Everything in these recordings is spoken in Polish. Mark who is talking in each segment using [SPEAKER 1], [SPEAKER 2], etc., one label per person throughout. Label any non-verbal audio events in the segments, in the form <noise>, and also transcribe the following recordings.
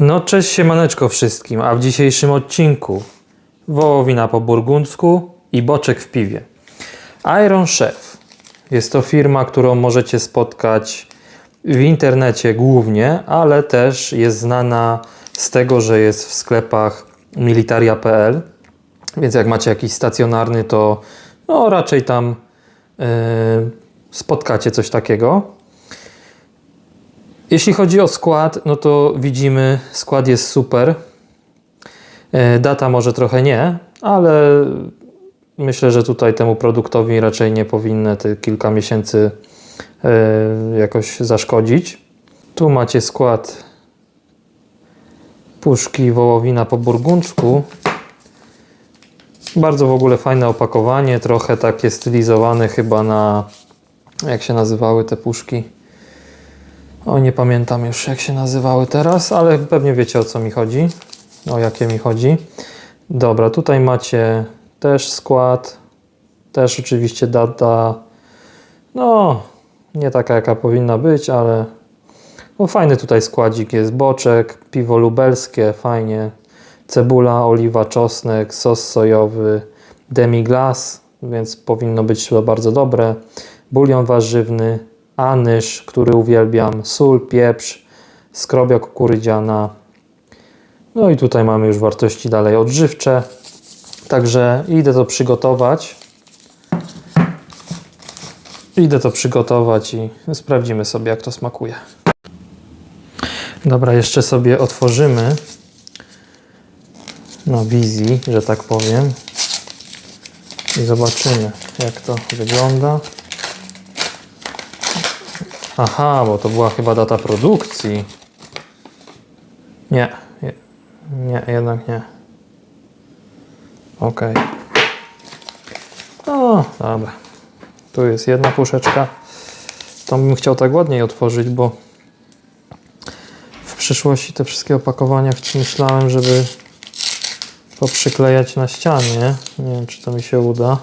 [SPEAKER 1] No cześć siemaneczko wszystkim, a w dzisiejszym odcinku wołowina po burgundzku i boczek w piwie. Iron Chef jest to firma, którą możecie spotkać w internecie głównie, ale też jest znana z tego, że jest w sklepach militaria.pl, więc jak macie jakiś stacjonarny, to no, raczej tam yy, spotkacie coś takiego. Jeśli chodzi o skład, no to widzimy, skład jest super. E, Data może trochę nie, ale myślę, że tutaj temu produktowi raczej nie powinny te kilka miesięcy e, jakoś zaszkodzić. Tu macie skład puszki wołowina po burgundzku. Bardzo w ogóle fajne opakowanie, trochę takie stylizowane chyba na jak się nazywały te puszki. O, nie pamiętam już jak się nazywały teraz, ale pewnie wiecie o co mi chodzi. O jakie mi chodzi. Dobra, tutaj macie też skład. Też oczywiście data. No, nie taka jaka powinna być, ale no fajny tutaj składzik jest. Boczek, piwo lubelskie, fajnie. Cebula, oliwa, czosnek, sos sojowy, demi-glace, więc powinno być to bardzo dobre. Bulion warzywny, anyż, który uwielbiam, sól, pieprz, skrobia kukurydziana. No i tutaj mamy już wartości dalej odżywcze. Także idę to przygotować. Idę to przygotować i sprawdzimy sobie, jak to smakuje. Dobra, jeszcze sobie otworzymy na wizji, że tak powiem. I zobaczymy, jak to wygląda. Aha, bo to była chyba data produkcji. Nie, nie, jednak nie. Ok. O, dobra. Tu jest jedna puszeczka. To bym chciał tak ładniej otworzyć, bo w przyszłości te wszystkie opakowania myślałem, żeby poprzyklejać na ścianie. Nie wiem, czy to mi się uda.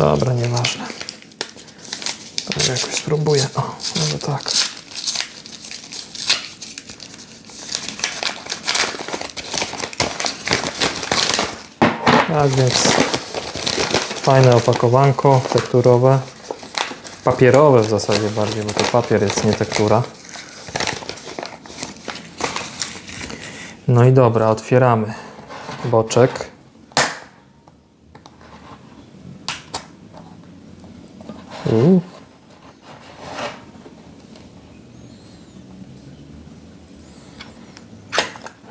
[SPEAKER 1] Dobra, nieważne. To jakoś spróbuję. O, może tak. Tak więc fajne opakowanko tekturowe. Papierowe w zasadzie bardziej, bo to papier jest nie tektura. No i dobra, otwieramy boczek. U.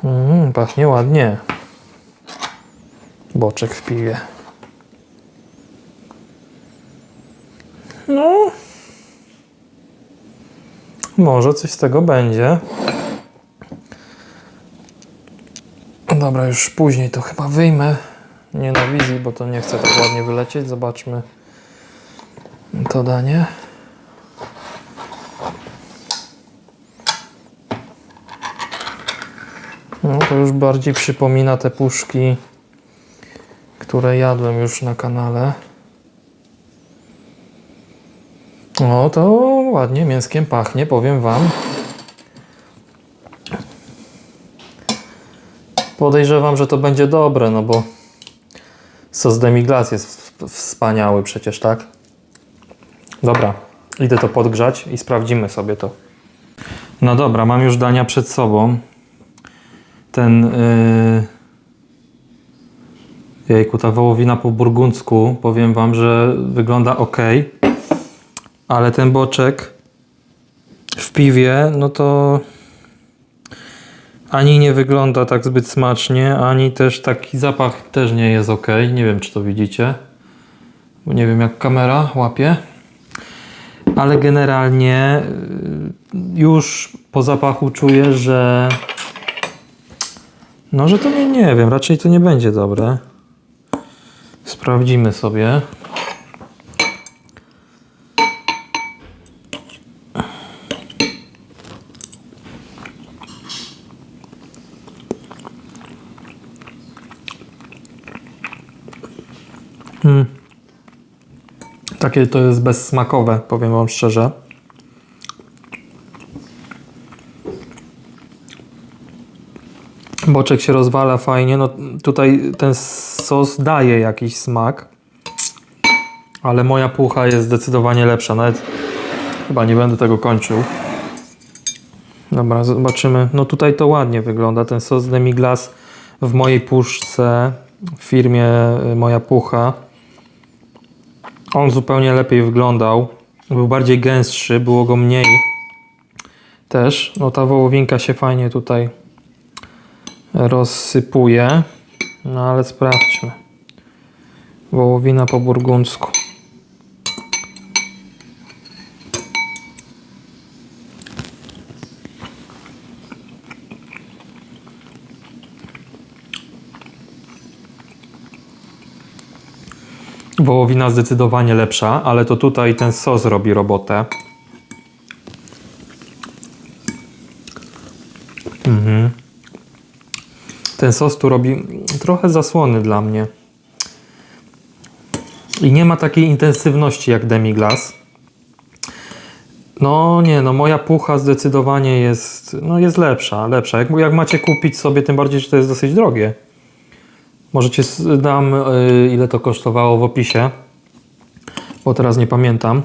[SPEAKER 1] Mm, pachnie ładnie. Boczek w piwie. No. Może coś z tego będzie. Dobra, już później to chyba wyjmę. Nie na wizji, bo to nie chce tak ładnie wylecieć. Zobaczmy to danie. No to już bardziej przypomina te puszki, które jadłem już na kanale. O, to ładnie mięskiem pachnie, powiem Wam. Podejrzewam, że to będzie dobre, no bo sos demi-glace jest wspaniały przecież, tak? Dobra, idę to podgrzać i sprawdzimy sobie to. No dobra, mam już dania przed sobą. Ten. Yy... Jejku, ta wołowina po burgundzku, powiem Wam, że wygląda ok. Ale ten boczek w piwie, no to ani nie wygląda tak zbyt smacznie, ani też taki zapach też nie jest ok. Nie wiem, czy to widzicie. Nie wiem, jak kamera łapie ale generalnie y, już po zapachu czuję, że no, że to nie, nie wiem, raczej to nie będzie dobre. Sprawdzimy sobie. Takie to jest bezsmakowe, powiem Wam szczerze. Boczek się rozwala fajnie. No tutaj ten sos daje jakiś smak. Ale moja pucha jest zdecydowanie lepsza. Nawet chyba nie będę tego kończył. Dobra, zobaczymy. No tutaj to ładnie wygląda. Ten sos demi-glace w mojej puszce w firmie y, Moja Pucha. On zupełnie lepiej wyglądał. Był bardziej gęstszy, było go mniej. Też. No ta wołowinka się fajnie tutaj rozsypuje. No ale sprawdźmy. Wołowina po burgundzku. Wołowina zdecydowanie lepsza, ale to tutaj ten sos robi robotę. Mhm. Ten sos tu robi trochę zasłony dla mnie. I nie ma takiej intensywności jak demi-glace. No nie, no moja pucha zdecydowanie jest, no jest lepsza, lepsza. Jak, jak macie kupić sobie, tym bardziej, że to jest dosyć drogie. Możecie dam y, ile to kosztowało w opisie, bo teraz nie pamiętam.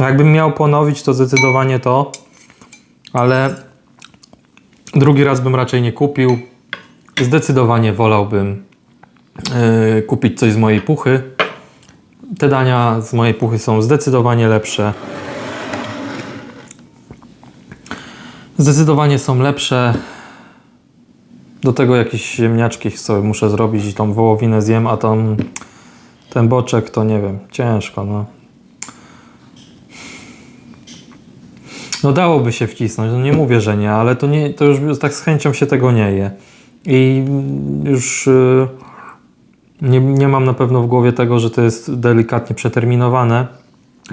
[SPEAKER 1] Jakbym miał ponowić, to zdecydowanie to, ale drugi raz bym raczej nie kupił. Zdecydowanie wolałbym y, kupić coś z mojej puchy. Te dania z mojej puchy są zdecydowanie lepsze. Zdecydowanie są lepsze. Do tego jakieś ziemniaczki sobie muszę zrobić i tą wołowinę zjem, a tam ten boczek to nie wiem, ciężko no. No dałoby się wcisnąć, no nie mówię, że nie, ale to, nie, to już tak z chęcią się tego nie je. I już y, nie, nie mam na pewno w głowie tego, że to jest delikatnie przeterminowane,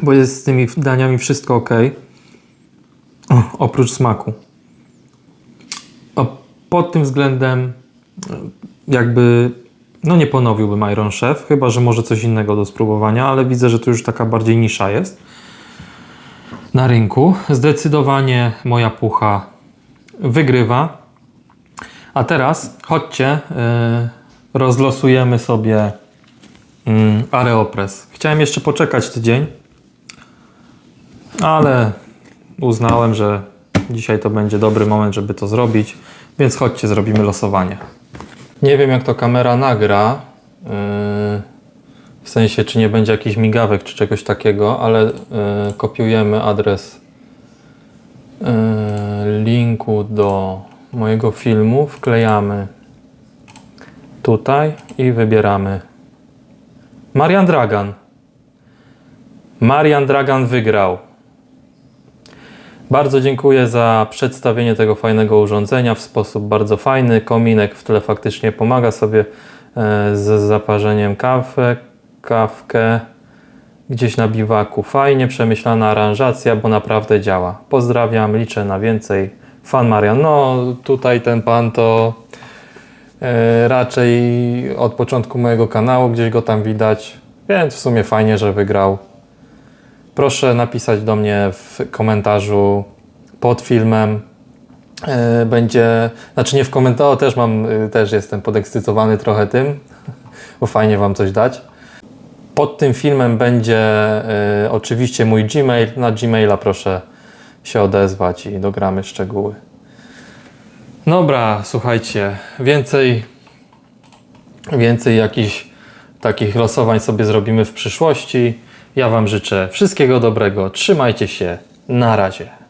[SPEAKER 1] bo jest z tymi daniami wszystko ok. Oprócz smaku. Pod tym względem y, jakby no nie ponowiłbym Iron Chef, chyba że może coś innego do spróbowania, ale widzę, że to już taka bardziej nisza jest na rynku. Zdecydowanie moja pucha wygrywa. A teraz chodźcie, yy, rozlosujemy sobie yy, Areopress. Chciałem jeszcze poczekać tydzień, ale uznałem, że dzisiaj to będzie dobry moment, żeby to zrobić, więc chodźcie, zrobimy losowanie. Nie wiem, jak to kamera nagra. yy, w sensie, czy nie będzie jakichś migawek, czy czegoś takiego, ale y, kopiujemy adres y, linku do mojego filmu, wklejamy tutaj i wybieramy Marian Dragan. Marian Dragan wygrał. Bardzo dziękuję za przedstawienie tego fajnego urządzenia w sposób bardzo fajny. Kominek w tle faktycznie pomaga sobie e, z zaparzeniem kawy, kawkę gdzieś na biwaku. Fajnie przemyślana aranżacja, bo naprawdę działa. Pozdrawiam, liczę na więcej. Fan Marian. No tutaj ten pan to e, raczej od początku mojego kanału gdzieś go tam widać, więc w sumie fajnie, że wygrał. Proszę napisać do mnie w komentarzu pod filmem. E, Będzie, znaczy nie w komentarzu, też mam, y, też jestem podekscytowany trochę tym, <laughs> bo fajnie Wam coś dać. Pod tym filmem będzie e, oczywiście mój Gmail. Na Gmaila proszę się odezwać i dogramy szczegóły. Dobra, słuchajcie, więcej, więcej jakichś takich losowań sobie zrobimy w przyszłości. Ja Wam życzę wszystkiego dobrego. Trzymajcie się. Na razie.